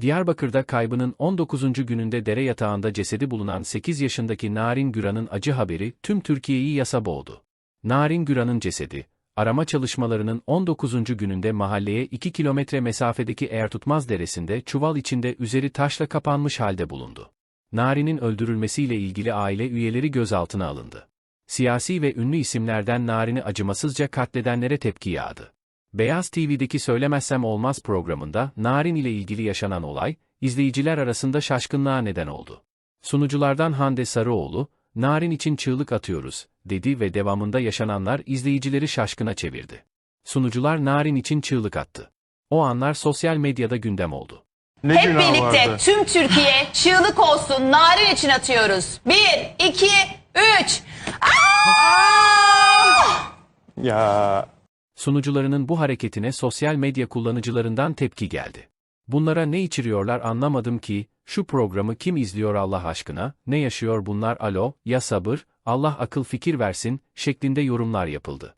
Diyarbakır'da kaybının 19. gününde dere yatağında cesedi bulunan 8 yaşındaki Narin Güran'ın acı haberi tüm Türkiye'yi yasa boğdu. Narin Güran'ın cesedi, arama çalışmalarının 19. gününde mahalleye 2 kilometre mesafedeki Eğertutmaz Deresi'nde çuval içinde üzeri taşla kapanmış halde bulundu. Narin'in öldürülmesiyle ilgili aile üyeleri gözaltına alındı. Siyasi ve ünlü isimlerden Narin'i acımasızca katledenlere tepki yağdı. Beyaz TV'deki Söylemezsem Olmaz programında Narin ile ilgili yaşanan olay, izleyiciler arasında şaşkınlığa neden oldu. Sunuculardan Hande Sarıoğlu, Narin için çığlık atıyoruz, dedi ve devamında yaşananlar izleyicileri şaşkına çevirdi. Sunucular Narin için çığlık attı. O anlar sosyal medyada gündem oldu. Ne Hep birlikte vardı? tüm Türkiye çığlık olsun narin için atıyoruz. Bir, iki, üç. Ya Sunucularının bu hareketine sosyal medya kullanıcılarından tepki geldi. Bunlara ne içiriyorlar anlamadım ki, şu programı kim izliyor Allah aşkına, ne yaşıyor bunlar alo, ya sabır, Allah akıl fikir versin, şeklinde yorumlar yapıldı.